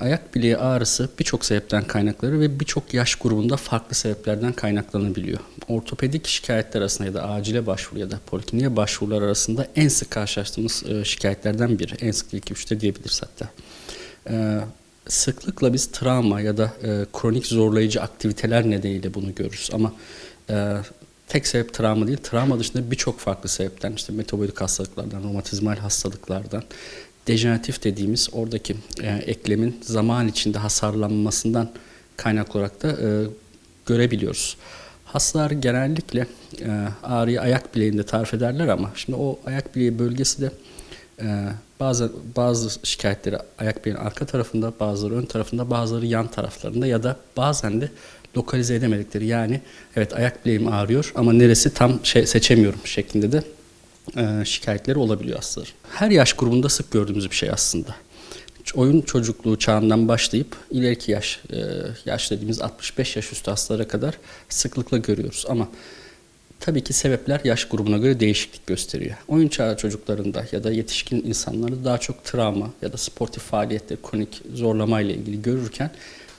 Ayak bileği ağrısı birçok sebepten kaynaklanır ve birçok yaş grubunda farklı sebeplerden kaynaklanabiliyor. Ortopedik şikayetler arasında ya da acile başvuru ya da polikliniğe başvurular arasında en sık karşılaştığımız e, şikayetlerden biri. En sık ilk üçte diyebiliriz hatta. E, sıklıkla biz travma ya da e, kronik zorlayıcı aktiviteler nedeniyle bunu görürüz ama e, tek sebep travma değil, travma dışında birçok farklı sebepten işte metabolik hastalıklardan, romatizmal hastalıklardan, dejeneratif dediğimiz oradaki e, eklemin zaman içinde hasarlanmasından kaynaklı olarak da e, görebiliyoruz. Hastalar genellikle e, ağrıyı ayak bileğinde tarif ederler ama şimdi o ayak bileği bölgesi de e, bazı bazı şikayetleri ayak bileğinin arka tarafında, bazıları ön tarafında, bazıları yan taraflarında ya da bazen de lokalize edemedikleri yani evet ayak bileğim ağrıyor ama neresi tam şey seçemiyorum şeklinde de şikayetleri olabiliyor hastaların. Her yaş grubunda sık gördüğümüz bir şey aslında. Oyun çocukluğu çağından başlayıp ileriki yaş, e, yaş dediğimiz 65 yaş üstü hastalara kadar sıklıkla görüyoruz. Ama tabii ki sebepler yaş grubuna göre değişiklik gösteriyor. Oyun çağı çocuklarında ya da yetişkin insanlarda daha çok travma ya da sportif faaliyette kronik zorlama ile ilgili görürken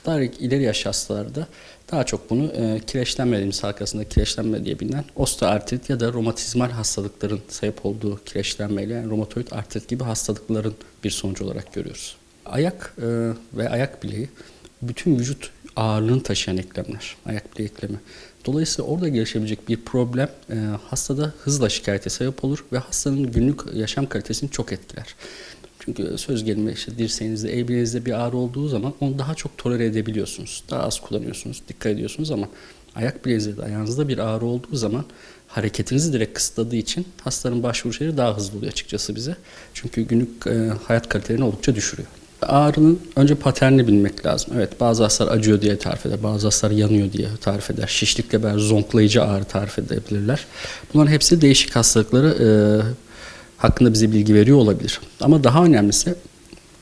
daha ileri yaş hastalarda daha çok bunu e, kireçlenme dediğimiz halk arasında kireçlenme diye bilinen osteoartrit ya da romatizmal hastalıkların sebep olduğu kireçlenmeyle yani romatoid artrit gibi hastalıkların bir sonucu olarak görüyoruz. Ayak e, ve ayak bileği bütün vücut ağırlığını taşıyan eklemler, ayak bileği eklemi. Dolayısıyla orada gelişebilecek bir problem e, hastada hızla şikayete sebep olur ve hastanın günlük yaşam kalitesini çok etkiler. Çünkü söz gelimi işte dirseğinizde, el bir ağrı olduğu zaman onu daha çok tolere edebiliyorsunuz. Daha az kullanıyorsunuz, dikkat ediyorsunuz ama ayak bileğinizde, ayağınızda bir ağrı olduğu zaman hareketinizi direkt kısıtladığı için hastanın başvuru şeyleri daha hızlı oluyor açıkçası bize. Çünkü günlük e, hayat kalitelerini oldukça düşürüyor. Ağrının önce paternini bilmek lazım. Evet bazı hastalar acıyor diye tarif eder, bazı hastalar yanıyor diye tarif eder. Şişlikle beraber zonklayıcı ağrı tarif edebilirler. Bunların hepsi değişik hastalıkları e, hakkında bize bilgi veriyor olabilir. Ama daha önemlisi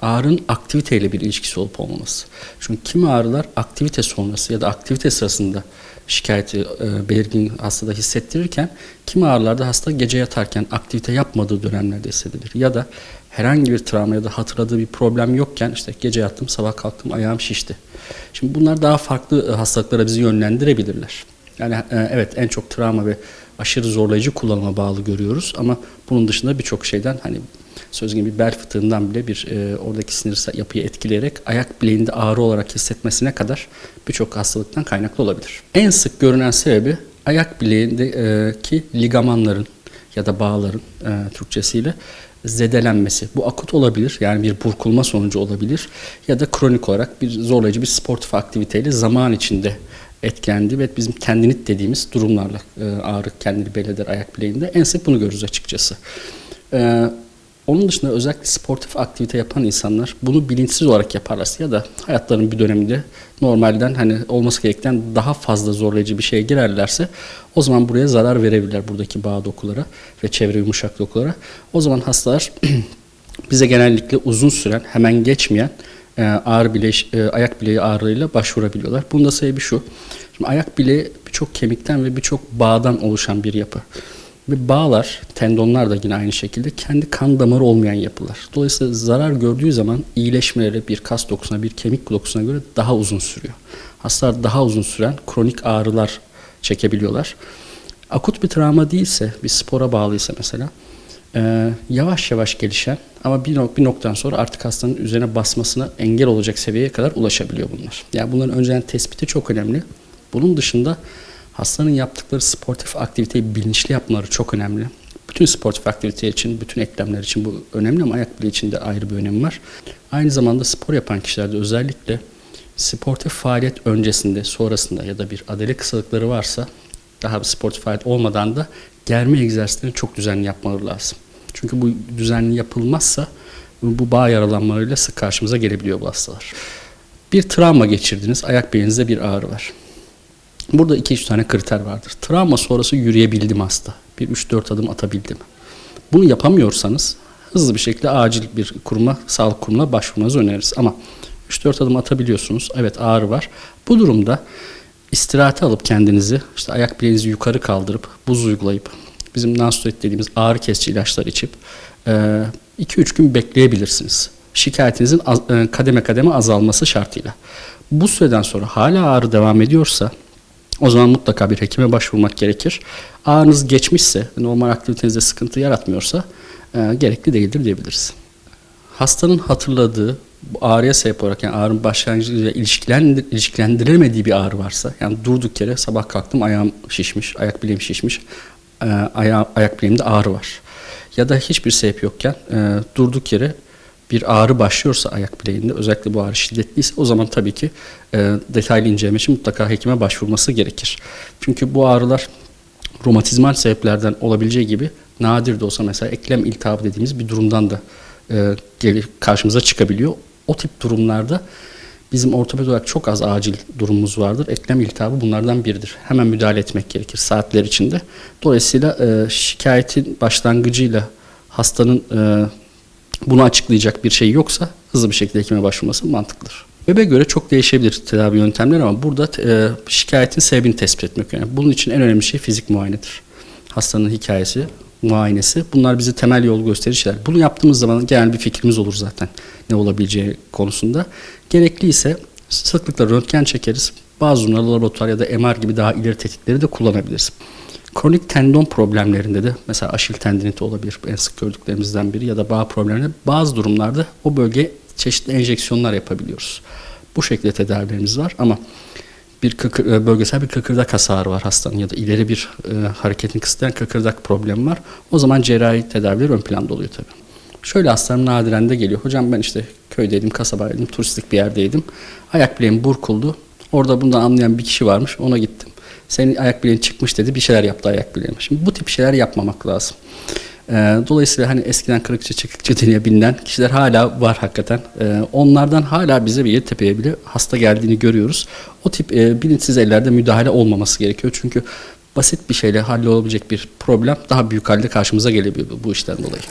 ağrının aktiviteyle bir ilişkisi olup olmaması. Çünkü kimi ağrılar aktivite sonrası ya da aktivite sırasında şikayeti e, belirgin hastada hissettirirken kimi ağrılarda hasta gece yatarken aktivite yapmadığı dönemlerde hissedilir. Ya da herhangi bir travma ya da hatırladığı bir problem yokken işte gece yattım sabah kalktım ayağım şişti. Şimdi bunlar daha farklı e, hastalıklara bizi yönlendirebilirler. Yani e, evet en çok travma ve aşırı zorlayıcı kullanıma bağlı görüyoruz ama bunun dışında birçok şeyden hani söz bir bel fıtığından bile bir e, oradaki sinir yapıyı etkileyerek ayak bileğinde ağrı olarak hissetmesine kadar birçok hastalıktan kaynaklı olabilir. En sık görünen sebebi ayak bileğindeki ligamanların ya da bağların e, Türkçesiyle zedelenmesi. Bu akut olabilir yani bir burkulma sonucu olabilir ya da kronik olarak bir zorlayıcı bir sportif aktiviteyle zaman içinde etkilendi ve bizim tendinit dediğimiz durumlarla e, ağrı kendini belli ayak bileğinde. En sık bunu görürüz açıkçası. E, onun dışında özellikle sportif aktivite yapan insanlar bunu bilinçsiz olarak yaparlarsa ya da hayatlarının bir döneminde normalden hani olması gerekten daha fazla zorlayıcı bir şeye girerlerse o zaman buraya zarar verebilirler buradaki bağ dokulara ve çevre yumuşak dokulara. O zaman hastalar bize genellikle uzun süren hemen geçmeyen e, bileş, e, ayak bileği ağrılarıyla başvurabiliyorlar. Bunun da sebebi şu. Şimdi ayak bileği birçok kemikten ve birçok bağdan oluşan bir yapı. Ve bağlar, tendonlar da yine aynı şekilde kendi kan damarı olmayan yapılar. Dolayısıyla zarar gördüğü zaman iyileşmeleri bir kas dokusuna, bir kemik dokusuna göre daha uzun sürüyor. Hastalar daha uzun süren kronik ağrılar çekebiliyorlar. Akut bir travma değilse, bir spora bağlıysa mesela, e, yavaş yavaş gelişen ama bir, nok bir noktadan sonra artık hastanın üzerine basmasına engel olacak seviyeye kadar ulaşabiliyor bunlar. Yani bunların önceden tespiti çok önemli. Bunun dışında hastanın yaptıkları sportif aktiviteyi bilinçli yapmaları çok önemli. Bütün sportif aktivite için, bütün eklemler için bu önemli ama ayak bileği için de ayrı bir önemi var. Aynı zamanda spor yapan kişilerde özellikle sportif faaliyet öncesinde, sonrasında ya da bir adele kısalıkları varsa daha bir sportif faaliyet olmadan da germe egzersizlerini çok düzenli yapmaları lazım. Çünkü bu düzenli yapılmazsa bu bağ yaralanmalarıyla sık karşımıza gelebiliyor bu hastalar. Bir travma geçirdiniz, ayak bileğinizde bir ağrı var. Burada 2-3 tane kriter vardır. Travma sonrası yürüyebildim hasta. Bir 3-4 adım atabildim. Bunu yapamıyorsanız hızlı bir şekilde acil bir kuruma, sağlık kurumuna başvurmanızı öneririz. Ama 3-4 adım atabiliyorsunuz. Evet ağrı var. Bu durumda istirahate alıp kendinizi işte ayak bileğinizi yukarı kaldırıp buz uygulayıp bizim Nastoid dediğimiz ağrı kesici ilaçlar içip 2-3 gün bekleyebilirsiniz. şikayetinizin az- e, kademe kademe azalması şartıyla. Bu süreden sonra hala ağrı devam ediyorsa o zaman mutlaka bir hekime başvurmak gerekir. Ağrınız geçmişse, normal aktivitenizde sıkıntı yaratmıyorsa e, gerekli değildir diyebiliriz. Hastanın hatırladığı ağrıya sebep olarak yani ağrının başlangıcıyla ilişkilendir, ilişkilendiremediği bir ağrı varsa yani durduk yere sabah kalktım ayağım şişmiş, ayak bileğim şişmiş, e, aya, ayak bileğimde ağrı var. Ya da hiçbir sebep yokken e, durduk yere bir ağrı başlıyorsa ayak bileğinde özellikle bu ağrı şiddetliyse o zaman tabii ki e, detaylı inceleme için mutlaka hekime başvurması gerekir. Çünkü bu ağrılar romatizmal sebeplerden olabileceği gibi nadir de olsa mesela eklem iltihabı dediğimiz bir durumdan da e, karşımıza çıkabiliyor. O tip durumlarda bizim ortoped olarak çok az acil durumumuz vardır. Eklem iltihabı bunlardan biridir. Hemen müdahale etmek gerekir saatler içinde. Dolayısıyla e, şikayetin başlangıcıyla hastanın e, bunu açıklayacak bir şey yoksa hızlı bir şekilde hekime başvurması mantıklıdır. Bebe göre çok değişebilir tedavi yöntemleri ama burada e, şikayetin sebebini tespit etmek önemli. Bunun için en önemli şey fizik muayenedir. Hastanın hikayesi, muayenesi bunlar bize temel yol gösterici şeyler. Bunu yaptığımız zaman genel bir fikrimiz olur zaten ne olabileceği konusunda. Gerekli ise sıklıkla röntgen çekeriz. Bazı durumlarda laboratuvar ya da MR gibi daha ileri tetkikleri de kullanabiliriz. Kronik tendon problemlerinde de mesela aşil tendiniti olabilir en sık gördüklerimizden biri ya da bağ problemlerinde bazı durumlarda o bölgeye çeşitli enjeksiyonlar yapabiliyoruz. Bu şekilde tedavilerimiz var ama bir kıkır, e, bölgesel bir kıkırdak hasarı var hastanın ya da ileri bir e, hareketini kısıtlayan kıkırdak problemi var. O zaman cerrahi tedaviler ön planda oluyor tabii. Şöyle hastalarım nadiren de geliyor. Hocam ben işte köydeydim, kasabadaydım, turistik bir yerdeydim. Ayak bileğim burkuldu. Orada bundan anlayan bir kişi varmış. Ona gittim. Senin ayak bileğin çıkmış dedi. Bir şeyler yaptı ayak bileğime. Şimdi bu tip şeyler yapmamak lazım. Ee, dolayısıyla hani eskiden kırıkçı çıkıkçı diye bilinen kişiler hala var hakikaten. Ee, onlardan hala bize bir Yeditepe'ye bile hasta geldiğini görüyoruz. O tip e, bilinçsiz ellerde müdahale olmaması gerekiyor. Çünkü basit bir şeyle hallolabilecek bir problem daha büyük halde karşımıza gelebiliyor bu işten dolayı.